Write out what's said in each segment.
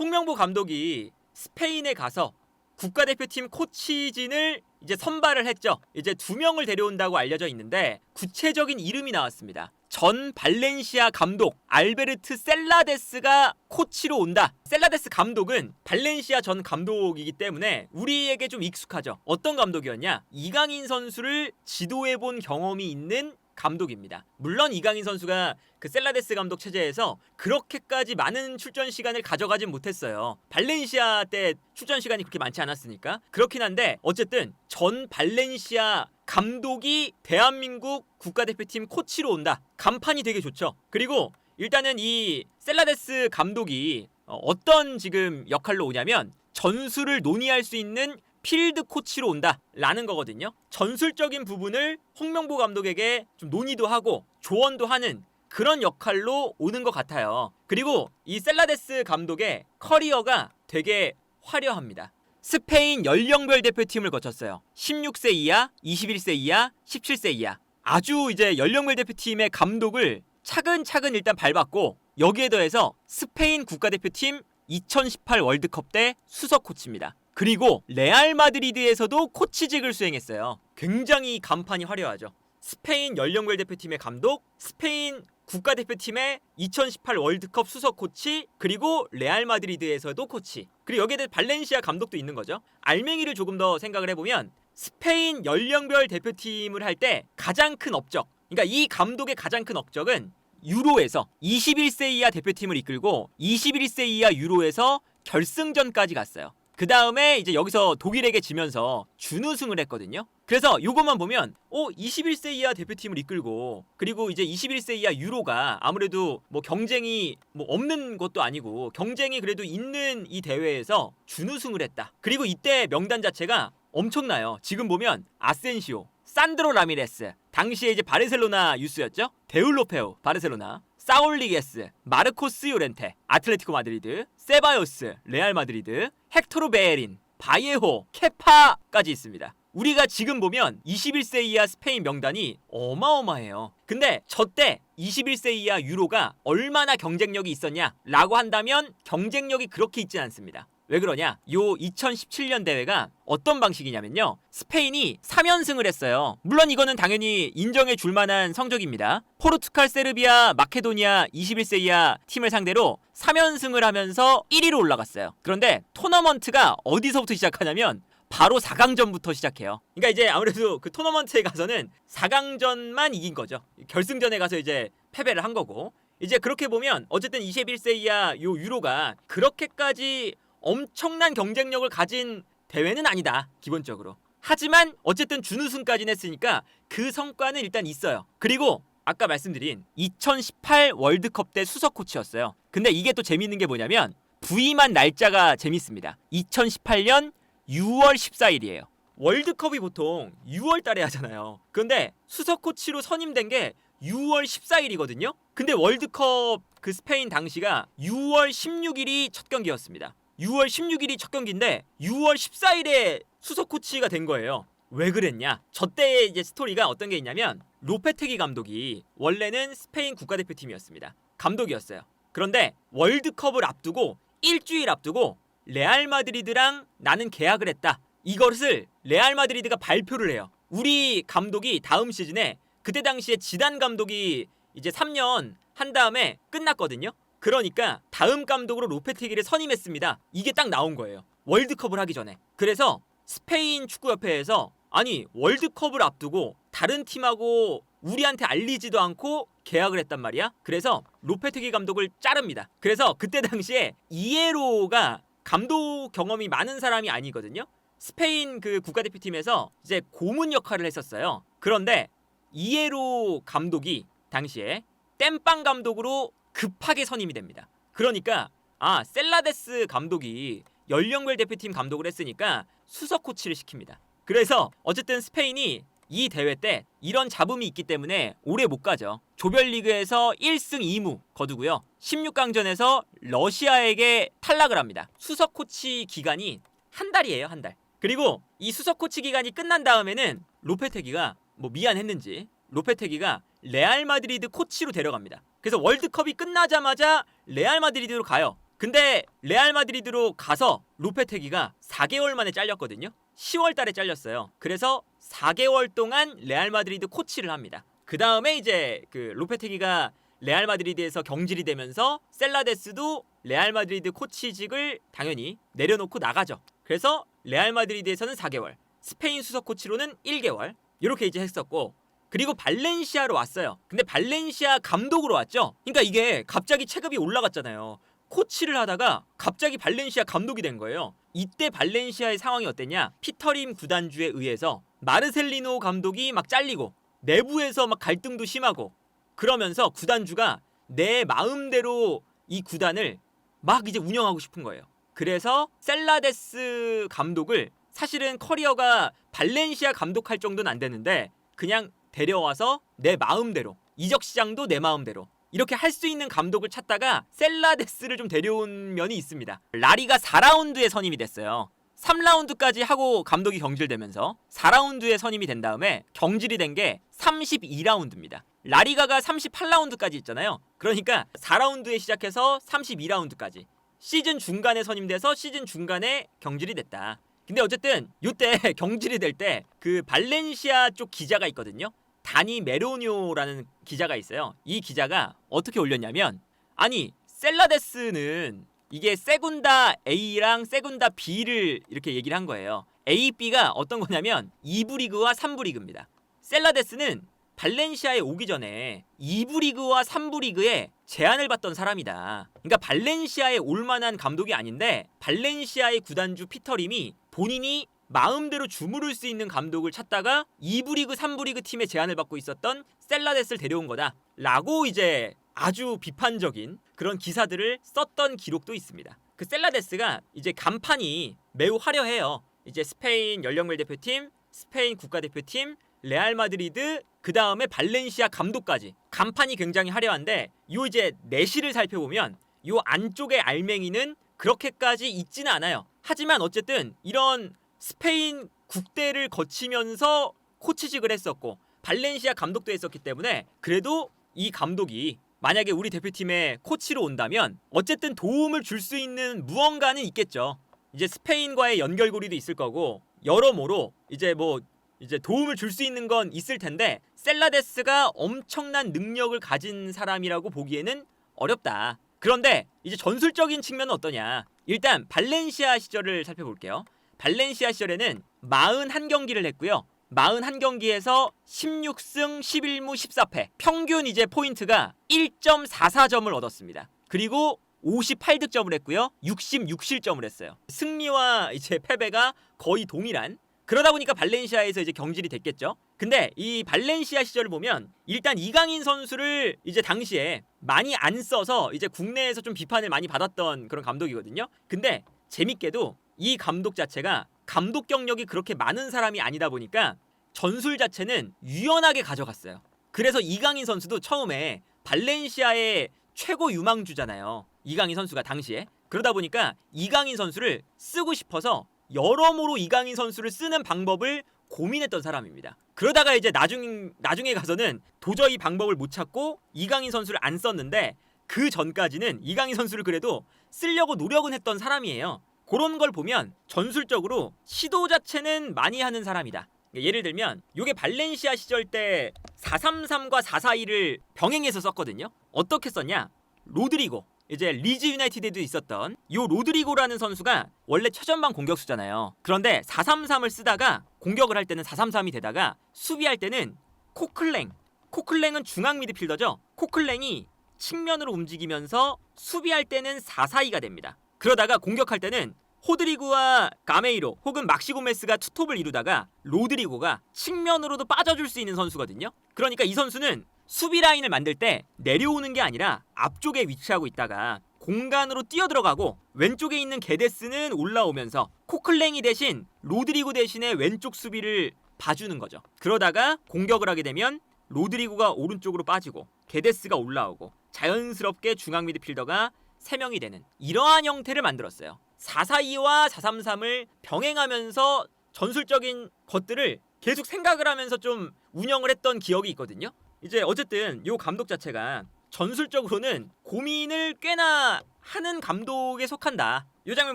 홍명보 감독이 스페인에 가서 국가대표팀 코치진을 이제 선발을 했죠. 이제 두 명을 데려온다고 알려져 있는데 구체적인 이름이 나왔습니다. 전 발렌시아 감독 알베르트 셀라데스가 코치로 온다. 셀라데스 감독은 발렌시아 전 감독이기 때문에 우리에게 좀 익숙하죠. 어떤 감독이었냐? 이강인 선수를 지도해 본 경험이 있는 감독입니다. 물론 이강인 선수가 그 셀라데스 감독 체제에서 그렇게까지 많은 출전 시간을 가져가진 못했어요. 발렌시아 때 출전 시간이 그렇게 많지 않았으니까. 그렇긴 한데 어쨌든 전 발렌시아 감독이 대한민국 국가대표팀 코치로 온다. 간판이 되게 좋죠. 그리고 일단은 이 셀라데스 감독이 어, 어떤 지금 역할로 오냐면 전술을 논의할 수 있는 필드 코치로 온다라는 거거든요. 전술적인 부분을 홍명보 감독에게 좀 논의도 하고 조언도 하는 그런 역할로 오는 것 같아요. 그리고 이 셀라데스 감독의 커리어가 되게 화려합니다. 스페인 연령별 대표팀을 거쳤어요. 16세 이하, 21세 이하, 17세 이하. 아주 이제 연령별 대표팀의 감독을 차근차근 일단 밟았고 여기에 더해서 스페인 국가대표팀 2018 월드컵 때 수석 코치입니다. 그리고 레알 마드리드에서도 코치직을 수행했어요. 굉장히 간판이 화려하죠. 스페인 연령별 대표팀의 감독, 스페인 국가대표팀의 2018 월드컵 수석 코치, 그리고 레알 마드리드에서도 코치. 그리고 여기에 대해 발렌시아 감독도 있는 거죠. 알맹이를 조금 더 생각을 해보면 스페인 연령별 대표팀을 할 때 가장 큰 업적, 그러니까 이 감독의 가장 큰 업적은 유로에서 21세 이하 대표팀을 이끌고 21세 이하 유로에서 결승전까지 갔어요. 그 다음에 이제 여기서 독일에게 지면서 준우승을 했거든요. 그래서 요것만 보면 어 21세 이하 대표팀을 이끌고 그리고 이제 21세 이하 유로가 아무래도 뭐 경쟁이 뭐 없는 것도 아니고 경쟁이 그래도 있는 이 대회에서 준우승을 했다. 그리고 이때 명단 자체가 엄청나요. 지금 보면 아센시오, 산드로 라미레스, 당시에 이제 바르셀로나 유스였죠. 데울로페오, 바르셀로나, 사올리게스, 마르코스 요렌테, 아틀레티코 마드리드, 세바요스, 레알 마드리드, 헥토르 베에린, 바예호, 케파까지 있습니다. 우리가 지금 보면 21세 이하 스페인 명단이 어마어마해요. 근데 저때 21세 이하 유로가 얼마나 경쟁력이 있었냐라고 한다면 경쟁력이 그렇게 있진 않습니다. 왜 그러냐? 요 2017년 대회가 어떤 방식이냐면요. 스페인이 3연승을 했어요. 물론 이거는 당연히 인정해 줄 만한 성적입니다. 포르투갈, 세르비아, 마케도니아 21세 이하 팀을 상대로 3연승을 하면서 1위로 올라갔어요. 그런데 토너먼트가 어디서부터 시작하냐면 바로 4강전부터 시작해요. 그러니까 이제 아무래도 그 토너먼트에 가서는 4강전만 이긴 거죠. 결승전에 가서 이제 패배를 한 거고. 이제 그렇게 보면 어쨌든 21세 이하 요 유로가 그렇게까지 엄청난 경쟁력을 가진 대회는 아니다. 기본적으로. 하지만 어쨌든 준우승까지는 했으니까 그 성과는 일단 있어요. 그리고 아까 말씀드린 2018 월드컵 때 수석 코치였어요. 근데 이게 또 재밌는 게 뭐냐면 부임한 날짜가 재밌습니다. 2018년 6월 14일이에요. 월드컵이 보통 6월 달에 하잖아요. 그런데 수석 코치로 선임된 게 6월 14일이거든요. 근데 월드컵 그 스페인 당시가 6월 16일이 첫 경기였습니다. 6월 16일이 첫 경기인데 6월 14일에 수석 코치가 된 거예요. 왜 그랬냐? 저 때의 이제 스토리가 어떤 게 있냐면 로페테기 감독이 원래는 스페인 국가대표팀이었습니다. 감독이었어요. 그런데 월드컵을 앞두고 일주일 앞두고 레알 마드리드랑 나는 계약을 했다. 이것을 레알 마드리드가 발표를 해요. 우리 감독이 다음 시즌에 그때 당시에 지단 감독이 이제 3년 한 다음에 끝났거든요. 그러니까 다음 감독으로 로페테기를 선임했습니다. 이게 딱 나온 거예요. 월드컵을 하기 전에. 그래서 스페인 축구협회에서 아니 월드컵을 앞두고 다른 팀하고 우리한테 알리지도 않고 계약을 했단 말이야. 그래서 로페테기 감독을 자릅니다. 그래서 그때 당시에 이에로가 감독 경험이 많은 사람이 아니거든요. 스페인 그 국가대표팀에서 이제 고문 역할을 했었어요. 그런데 이에로 감독이 당시에 땜빵 감독으로 급하게 선임이 됩니다. 그러니까 아 셀라데스 감독이 연령별 대표팀 감독을 했으니까 수석 코치를 시킵니다. 그래서 어쨌든 스페인이 이 대회 때 이런 잡음이 있기 때문에 오래 못 가죠. 조별리그에서 1승 2무 거두고요. 16강전에서 러시아에게 탈락을 합니다. 수석 코치 기간이 한 달이에요, 한 달. 그리고 이 수석 코치 기간이 끝난 다음에는 로페테기가 뭐 미안했는지 로페테기가 레알 마드리드 코치로 데려갑니다. 그래서 월드컵이 끝나자마자 레알 마드리드로 가요. 근데 레알 마드리드로 가서 로페테기가 4개월 만에 잘렸거든요. 10월 달에 잘렸어요. 그래서 4개월 동안 레알 마드리드 코치를 합니다. 그 다음에 이제 그 로페테기가 레알 마드리드에서 경질이 되면서 셀라데스도 레알 마드리드 코치직을 당연히 내려놓고 나가죠. 그래서 레알 마드리드에서는 4개월, 스페인 수석 코치로는 1개월 이렇게 이제 했었고 그리고 발렌시아로 왔어요. 근데 발렌시아 감독으로 왔죠. 그러니까 이게 갑자기 체급이 올라갔잖아요. 코치를 하다가 갑자기 발렌시아 감독이 된 거예요. 이때 발렌시아의 상황이 어땠냐? 피터림 구단주에 의해서 마르셀리노 감독이 막 잘리고 내부에서 막 갈등도 심하고 그러면서 구단주가 내 마음대로 이 구단을 막 이제 운영하고 싶은 거예요. 그래서 셀라데스 감독을 사실은 커리어가 발렌시아 감독할 정도는 안 되는데 그냥 데려와서 내 마음대로 이적 시장도 내 마음대로 이렇게 할 수 있는 감독을 찾다가 셀라데스를 좀 데려온 면이 있습니다. 라리가 4라운드에 선임이 됐어요. 3라운드까지 하고 감독이 경질되면서 4라운드에 선임이 된 다음에 경질이 된 게 32라운드입니다. 라리가가 38라운드까지 있잖아요. 그러니까 4라운드에 시작해서 32라운드까지 시즌 중간에 선임돼서 시즌 중간에 경질이 됐다. 근데 어쨌든 요때 경질이 될 때 그 발렌시아 쪽 기자가 있거든요. 다니 메로뇨라는 기자가 있어요. 이 기자가 어떻게 올렸냐면 아니 셀라데스는 이게 세군다 A랑 세군다 B를 이렇게 얘기를 한 거예요. A, B가 어떤 거냐면 2부 리그와 3부 리그입니다. 셀라데스는 발렌시아에 오기 전에 2부 리그와 3부 리그에 제안을 받던 사람이다. 그러니까 발렌시아에 올 만한 감독이 아닌데 발렌시아의 구단주 피터림이 본인이 마음대로 주무를 수 있는 감독을 찾다가 2부 리그, 3부 리그 팀에 제안을 받고 있었던 셀라데스를 데려온 거다. 라고 이제 아주 비판적인 그런 기사들을 썼던 기록도 있습니다. 그 셀라데스가 이제 간판이 매우 화려해요. 이제 스페인 연령별 대표팀, 스페인 국가대표팀, 레알 마드리드, 그 다음에 발렌시아 감독까지 간판이 굉장히 화려한데 요 이제 내실을 살펴보면 요 안쪽의 알맹이는 그렇게까지 있지는 않아요. 하지만 어쨌든 이런 스페인 국대를 거치면서 코치직을 했었고 발렌시아 감독도 했었기 때문에 그래도 이 감독이 만약에 우리 대표팀에 코치로 온다면 어쨌든 도움을 줄 수 있는 무언가는 있겠죠. 이제 스페인과의 연결고리도 있을 거고 여러모로 이제 뭐 이제 도움을 줄 수 있는 건 있을 텐데 셀라데스가 엄청난 능력을 가진 사람이라고 보기에는 어렵다. 그런데 이제 전술적인 측면은 어떠냐? 일단 발렌시아 시절을 살펴볼게요. 발렌시아 시절에는 41경기를 했고요. 41경기에서 16승 11무 14패. 평균 이제 포인트가 1.44점을 얻었습니다. 그리고 58득점을 했고요. 66실점을 했어요. 승리와 이제 패배가 거의 동일한 그러다 보니까 발렌시아에서 이제 경질이 됐겠죠. 근데 이 발렌시아 시절을 보면 일단 이강인 선수를 이제 당시에 많이 안 써서 이제 국내에서 좀 비판을 많이 받았던 그런 감독이거든요. 근데 재밌게도 이 감독 자체가 감독 경력이 그렇게 많은 사람이 아니다 보니까 전술 자체는 유연하게 가져갔어요. 그래서 이강인 선수도 처음에 발렌시아의 최고 유망주잖아요. 이강인 선수가 당시에 그러다 보니까 이강인 선수를 쓰고 싶어서 여러모로 이강인 선수를 쓰는 방법을 고민했던 사람입니다. 그러다가 이제 나중 나중에 가서는 도저히 방법을 못 찾고 이강인 선수를 안 썼는데 그 전까지는 이강인 선수를 그래도 쓰려고 노력은 했던 사람이에요. 그런 걸 보면 전술적으로 시도 자체는 많이 하는 사람이다. 예를 들면 요게 발렌시아 시절 때 433과 442를 병행해서 썼거든요. 어떻게 썼냐? 로드리고 이제 리즈 유나이티드에도 있었던 요 로드리고라는 선수가 원래 최전방 공격수잖아요. 그런데 433을 쓰다가 공격을 할 때는 433이 되다가 수비할 때는 코클랭. 코클랭은 중앙 미드필더죠. 코클랭이 측면으로 움직이면서 수비할 때는 442가 됩니다. 그러다가 공격할 때는 호드리구와 가메이로 혹은 막시고메스가 투톱을 이루다가 로드리고가 측면으로도 빠져줄 수 있는 선수거든요. 그러니까 이 선수는 수비 라인을 만들 때 내려오는 게 아니라 앞쪽에 위치하고 있다가 공간으로 뛰어들어가고 왼쪽에 있는 게데스는 올라오면서 코클랭이 대신 로드리고 대신에 왼쪽 수비를 봐주는 거죠. 그러다가 공격을 하게 되면 로드리고가 오른쪽으로 빠지고 게데스가 올라오고 자연스럽게 중앙 미드필더가 3명이 되는 이러한 형태를 만들었어요. 442와 433을 병행하면서 전술적인 것들을 계속 생각을 하면서 좀 운영을 했던 기억이 있거든요. 이제 어쨌든 요 감독 자체가 전술적으로는 고민을 꽤나 하는 감독에 속한다. 이 장면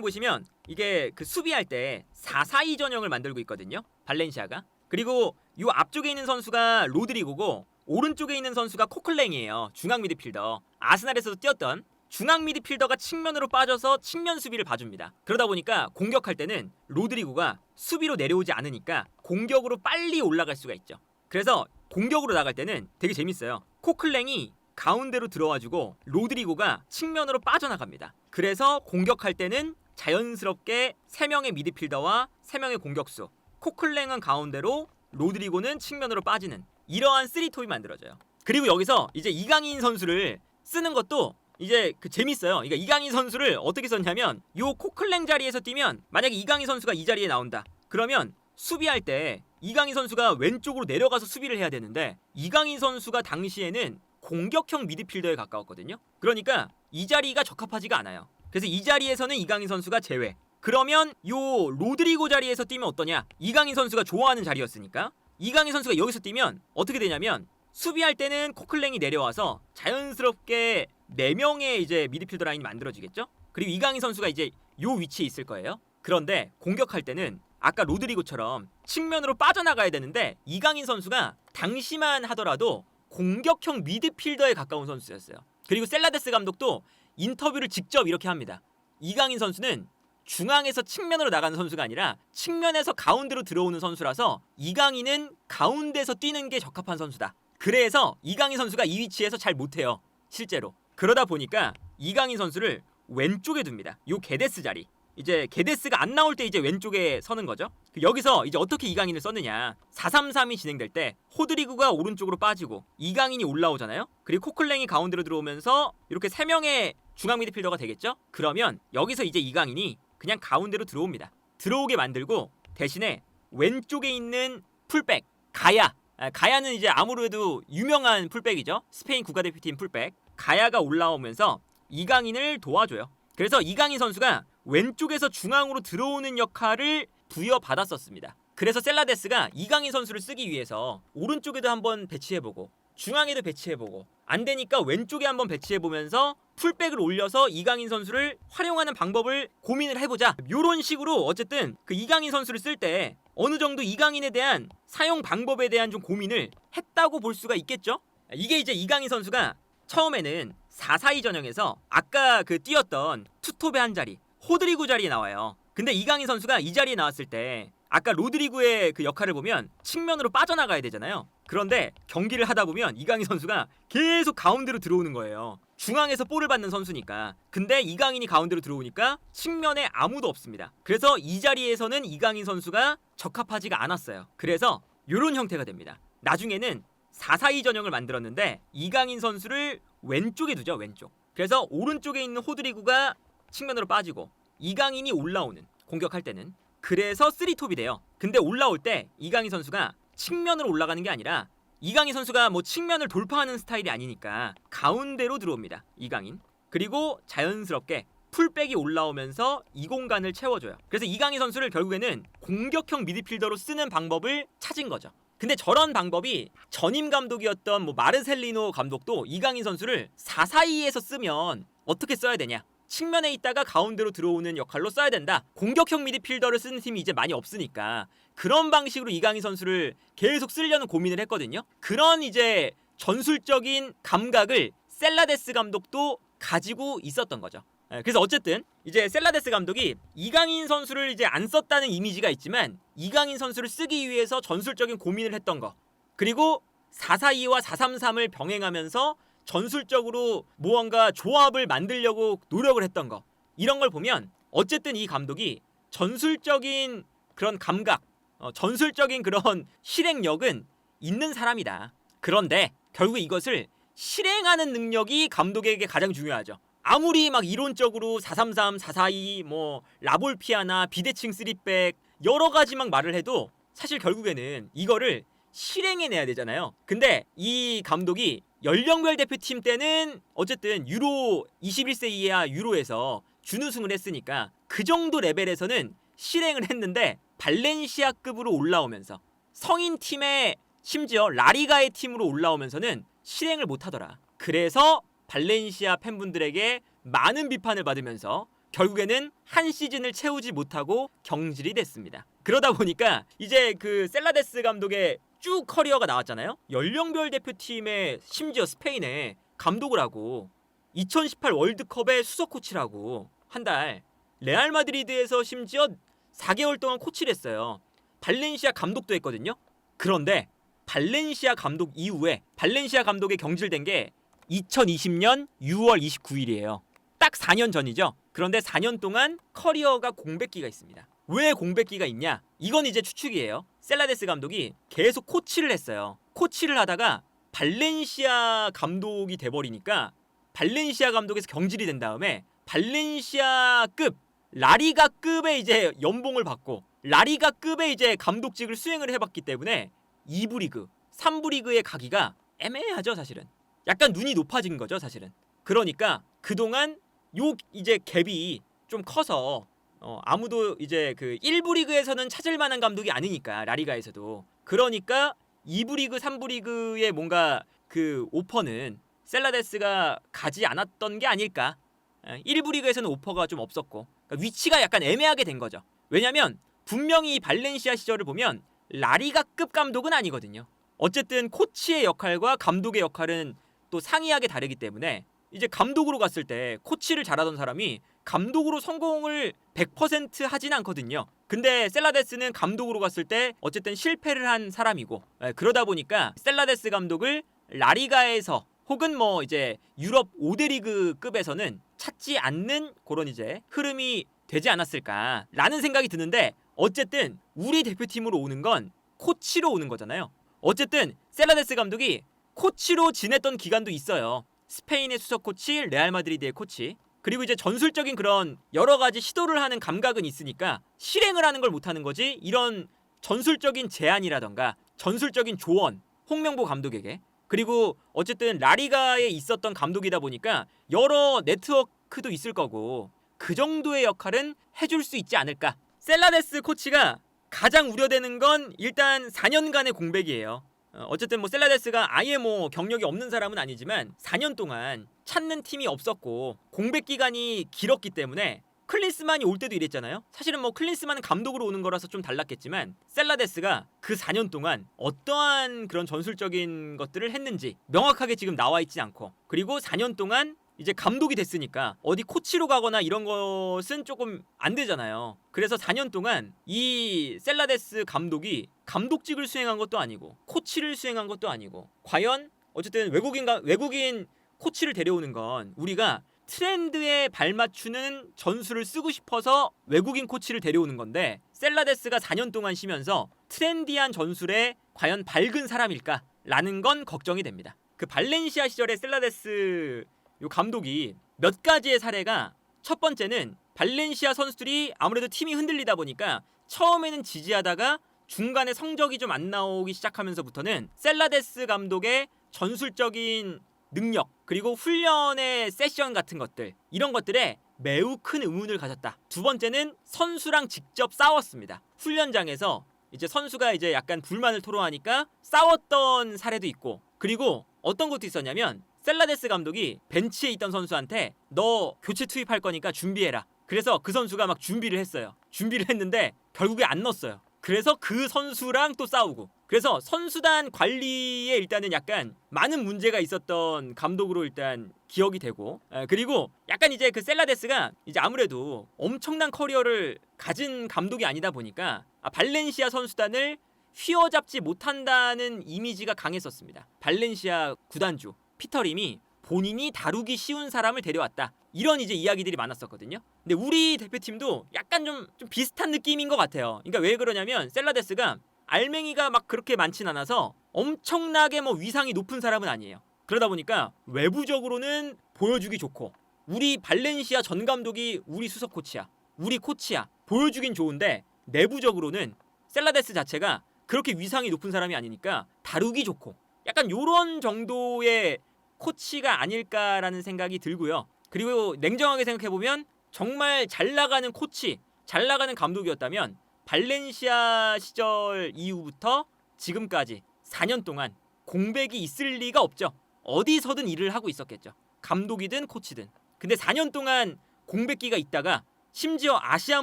보시면 이게 그 수비할 때 4-4-2 전형을 만들고 있거든요. 발렌시아가. 그리고 요 앞쪽에 있는 선수가 로드리고고 오른쪽에 있는 선수가 코클랭이에요. 중앙 미드필더. 아스날에서도 뛰었던 중앙 미드필더가 측면으로 빠져서 측면 수비를 봐줍니다. 그러다 보니까 공격할 때는 로드리고가 수비로 내려오지 않으니까 공격으로 빨리 올라갈 수가 있죠. 그래서 공격으로 나갈 때는 되게 재밌어요. 코클랭이 가운데로 들어와주고 로드리고가 측면으로 빠져나갑니다. 그래서 공격할 때는 자연스럽게 3명의 미드필더와 3명의 공격수 코클랭은 가운데로 로드리고는 측면으로 빠지는 이러한 쓰리톱이 만들어져요. 그리고 여기서 이제 이강인 선수를 쓰는 것도 이제 그 재밌어요. 그러니까 이강인 선수를 어떻게 썼냐면 요 코클랭 자리에서 뛰면 만약에 이강인 선수가 이 자리에 나온다. 그러면 수비할 때 이강인 선수가 왼쪽으로 내려가서 수비를 해야 되는데 이강인 선수가 당시에는 공격형 미드필더에 가까웠거든요. 그러니까 이 자리가 적합하지가 않아요. 그래서 이 자리에서는 이강인 선수가 제외. 그러면 요 로드리고 자리에서 뛰면 어떠냐? 이강인 선수가 좋아하는 자리였으니까 이강인 선수가 여기서 뛰면 어떻게 되냐면 수비할 때는 코클랭이 내려와서 자연스럽게 네 명의 이제 미드필더 라인이 만들어지겠죠? 그리고 이강인 선수가 이제 요 위치에 있을 거예요. 그런데 공격할 때는 아까 로드리고처럼 측면으로 빠져나가야 되는데 이강인 선수가 당시만 하더라도 공격형 미드필더에 가까운 선수였어요. 그리고 셀라데스 감독도 인터뷰를 직접 이렇게 합니다. 이강인 선수는 중앙에서 측면으로 나가는 선수가 아니라 측면에서 가운데로 들어오는 선수라서 이강인은 가운데서 뛰는 게 적합한 선수다. 그래서 이강인 선수가 이 위치에서 잘 못해요. 실제로. 그러다 보니까 이강인 선수를 왼쪽에 둡니다. 요 게데스 자리. 이제 게데스가 안 나올 때 이제 왼쪽에 서는 거죠. 그 여기서 이제 어떻게 이강인을 썼느냐. 4-3-3이 진행될 때 호드리그가 오른쪽으로 빠지고 이강인이 올라오잖아요. 그리고 코클랭이 가운데로 들어오면서 이렇게 세 명의 중앙 미드필더가 되겠죠. 그러면 여기서 이제 이강인이 그냥 가운데로 들어옵니다. 들어오게 만들고 대신에 왼쪽에 있는 풀백 가야 아, 가야는 이제 아무래도 유명한 풀백이죠. 스페인 국가대표팀 풀백 가야가 올라오면서 이강인을 도와줘요. 그래서 이강인 선수가 왼쪽에서 중앙으로 들어오는 역할을 부여받았었습니다. 그래서 셀라데스가 이강인 선수를 쓰기 위해서 오른쪽에도 한번 배치해보고 중앙에도 배치해보고 안 되니까 왼쪽에 한번 배치해보면서 풀백을 올려서 이강인 선수를 활용하는 방법을 고민을 해보자. 이런 식으로 어쨌든 그 이강인 선수를 쓸 때 어느 정도 이강인에 대한 사용 방법에 대한 좀 고민을 했다고 볼 수가 있겠죠. 이게 이제 이강인 선수가 처음에는 4-4-2 전형에서 아까 그 뛰었던 투톱의 한 자리 호드리구 자리에 나와요. 근데 이강인 선수가 이 자리에 나왔을 때 아까 로드리구의 그 역할을 보면 측면으로 빠져나가야 되잖아요. 그런데 경기를 하다 보면 이강인 선수가 계속 가운데로 들어오는 거예요. 중앙에서 볼을 받는 선수니까. 근데 이강인이 가운데로 들어오니까 측면에 아무도 없습니다. 그래서 이 자리에서는 이강인 선수가 적합하지가 않았어요. 그래서 이런 형태가 됩니다. 나중에는 4-4-2 전형을 만들었는데 이강인 선수를 왼쪽에 두죠, 왼쪽. 그래서 오른쪽에 있는 호드리구가 측면으로 빠지고 이강인이 올라오는 공격할 때는 그래서 3톱이 돼요. 근데 올라올 때 이강인 선수가 측면으로 올라가는 게 아니라 이강인 선수가 뭐 측면을 돌파하는 스타일이 아니니까 가운데로 들어옵니다. 이강인. 그리고 자연스럽게 풀백이 올라오면서 이 공간을 채워줘요. 그래서 이강인 선수를 결국에는 공격형 미드필더로 쓰는 방법을 찾은 거죠. 근데 저런 방법이 전임 감독이었던 뭐 마르셀리노 감독도 이강인 선수를 4-4-2에서 쓰면 어떻게 써야 되냐? 측면에 있다가 가운데로 들어오는 역할로 써야 된다. 공격형 미드필더를 쓰는 팀이 이제 많이 없으니까 그런 방식으로 이강인 선수를 계속 쓰려는 고민을 했거든요. 그런 이제 전술적인 감각을 셀라데스 감독도 가지고 있었던 거죠. 예, 그래서 어쨌든 이제 셀라데스 감독이 이강인 선수를 이제 안 썼다는 이미지가 있지만 이강인 선수를 쓰기 위해서 전술적인 고민을 했던 거 그리고 442와 433을 병행하면서 전술적으로 무언가 조합을 만들려고 노력을 했던 거 이런 걸 보면 어쨌든 이 감독이 전술적인 그런 감각, 어, 전술적인 그런 실행력은 있는 사람이다. 그런데 결국 이것을 실행하는 능력이 감독에게 가장 중요하죠. 아무리 막 이론적으로 433, 442, 뭐 라볼피아나 비대칭 3백 여러 가지 막 말을 해도 사실 결국에는 이거를 실행해내야 되잖아요. 근데 이 감독이 연령별 대표팀 때는 어쨌든 유로 21세 이하 유로에서 준우승을 했으니까 그 정도 레벨에서는 실행을 했는데 발렌시아급으로 올라오면서 성인 팀에 심지어 라리가의 팀으로 올라오면서는 실행을 못 하더라. 그래서 발렌시아 팬분들에게 많은 비판을 받으면서 결국에는 한 시즌을 채우지 못하고 경질이 됐습니다. 그러다 보니까 이제 그 셀라데스 감독의 쭉 커리어가 나왔잖아요. 연령별 대표팀에 심지어 스페인에 감독을 하고 2018 월드컵의 수석 코치라고 한 달 레알 마드리드에서 심지어 4개월 동안 코치를 했어요. 발렌시아 감독도 했거든요. 그런데 발렌시아 감독 이후에 발렌시아 감독의 경질된 게 2020년 6월 29일이에요. 딱 4년 전이죠. 그런데 4년 동안 커리어가 공백기가 있습니다. 왜 공백기가 있냐? 이건 이제 추측이에요. 셀라데스 감독이 계속 코치를 했어요. 코치를 하다가 발렌시아 감독이 돼버리니까 발렌시아 감독에서 경질이 된 다음에 발렌시아급 라리가급의 이제 연봉을 받고 라리가급의 이제 감독직을 수행을 해봤기 때문에 2부 리그, 3부 리그에 가기가 애매하죠 사실은. 약간 눈이 높아진 거죠 사실은. 그러니까 그동안 요 이제 갭이 좀 커서 어, 아무도 이제 그 1부 리그에서는 찾을 만한 감독이 아니니까 라리가에서도 그러니까 2부 리그, 3부 리그의 뭔가 그 오퍼는 셀라데스가 가지 않았던 게 아닐까. 1부 리그에서는 오퍼가 좀 없었고 그러니까 위치가 약간 애매하게 된 거죠. 왜냐면 분명히 이 발렌시아 시절을 보면 라리가급 감독은 아니거든요. 어쨌든 코치의 역할과 감독의 역할은 또 상이하게 다르기 때문에 이제 감독으로 갔을 때 코치를 잘하던 사람이 감독으로 성공을 100% 하진 않거든요. 근데 셀라데스는 감독으로 갔을 때 어쨌든 실패를 한 사람이고 예, 그러다 보니까 셀라데스 감독을 라리가에서 혹은 뭐 이제 유럽 5대 리그 급에서는 찾지 않는 그런 이제 흐름이 되지 않았을까라는 생각이 드는데 어쨌든 우리 대표팀으로 오는 건 코치로 오는 거잖아요. 어쨌든 셀라데스 감독이 코치로 지냈던 기간도 있어요. 스페인의 수석 코치, 레알 마드리드의 코치. 그리고 이제 전술적인 그런 여러 가지 시도를 하는 감각은 있으니까 실행을 하는 걸 못하는 거지 이런 전술적인 제안이라던가 전술적인 조언 홍명보 감독에게. 그리고 어쨌든 라리가에 있었던 감독이다 보니까 여러 네트워크도 있을 거고 그 정도의 역할은 해줄 수 있지 않을까. 셀라데스 코치가 가장 우려되는 건 일단 4년간의 공백이에요 어, 어쨌든 뭐 셀라데스가 아예 뭐 경력이 없는 사람은 아니지만 4년 동안 찾는 팀이 없었고 공백 기간이 길었기 때문에 클린스만이 올 때도 이랬잖아요. 사실은 뭐 클린스만은 감독으로 오는 거라서 좀 달랐겠지만 셀라데스가 그 4년 동안 어떠한 그런 전술적인 것들을 했는지 명확하게 지금 나와 있지 않고 그리고 4년 동안 이제 감독이 됐으니까 어디 코치로 가거나 이런 것은 조금 안 되잖아요. 그래서 4년 동안 이 셀라데스 감독이 감독직을 수행한 것도 아니고 코치를 수행한 것도 아니고 과연 어쨌든 외국인 외국인 코치를 데려오는 건 우리가 트렌드에 발맞추는 전술을 쓰고 싶어서 외국인 코치를 데려오는 건데 셀라데스가 4년 동안 쉬면서 트렌디한 전술에 과연 밝은 사람일까라는 건 걱정이 됩니다. 그 발렌시아 시절의 셀라데스 요 감독이 몇 가지의 사례가 첫 번째는 발렌시아 선수들이 아무래도 팀이 흔들리다 보니까 처음에는 지지하다가 중간에 성적이 좀 안 나오기 시작하면서부터는 셀라데스 감독의 전술적인 능력 그리고 훈련의 세션 같은 것들 이런 것들에 매우 큰 의문을 가졌다. 두 번째는 선수랑 직접 싸웠습니다. 훈련장에서 이제 선수가 이제 약간 불만을 토로하니까 싸웠던 사례도 있고 그리고 어떤 것도 있었냐면 셀라데스 감독이 벤치에 있던 선수한테 너 교체 투입할 거니까 준비해라. 그래서 그 선수가 막 준비를 했어요. 준비를 했는데 결국에 안 넣었어요. 그래서 그 선수랑 또 싸우고 그래서 선수단 관리에 일단은 약간 많은 문제가 있었던 감독으로 일단 기억이 되고 그리고 약간 이제 그 셀라데스가 이제 아무래도 엄청난 커리어를 가진 감독이 아니다 보니까 아, 발렌시아 선수단을 휘어잡지 못한다는 이미지가 강했었습니다. 발렌시아 구단주 피터림이 본인이 다루기 쉬운 사람을 데려왔다. 이런 이제 이야기들이 많았었거든요. 근데 우리 대표팀도 약간 좀, 좀 비슷한 느낌인 것 같아요. 그러니까 왜 그러냐면 셀라데스가 알맹이가 막 그렇게 많진 않아서 엄청나게 뭐 위상이 높은 사람은 아니에요. 그러다 보니까 외부적으로는 보여주기 좋고 우리 발렌시아 전 감독이 우리 수석 코치야. 우리 코치야. 보여주긴 좋은데 내부적으로는 셀라데스 자체가 그렇게 위상이 높은 사람이 아니니까 다루기 좋고 약간 요런 정도의 코치가 아닐까라는 생각이 들고요. 그리고 냉정하게 생각해 보면 정말 잘 나가는 코치, 잘 나가는 감독이었다면 발렌시아 시절 이후부터 지금까지 4년 동안 공백이 있을 리가 없죠. 어디서든 일을 하고 있었겠죠. 감독이든 코치든. 근데 4년 동안 공백기가 있다가 심지어 아시아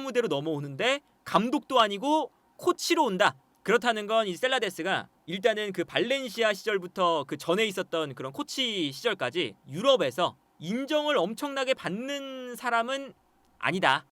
무대로 넘어오는데 감독도 아니고 코치로 온다. 그렇다는 건 이 셀라데스가 일단은 그 발렌시아 시절부터 그 전에 있었던 그런 코치 시절까지 유럽에서 인정을 엄청나게 받는 사람은 아니다.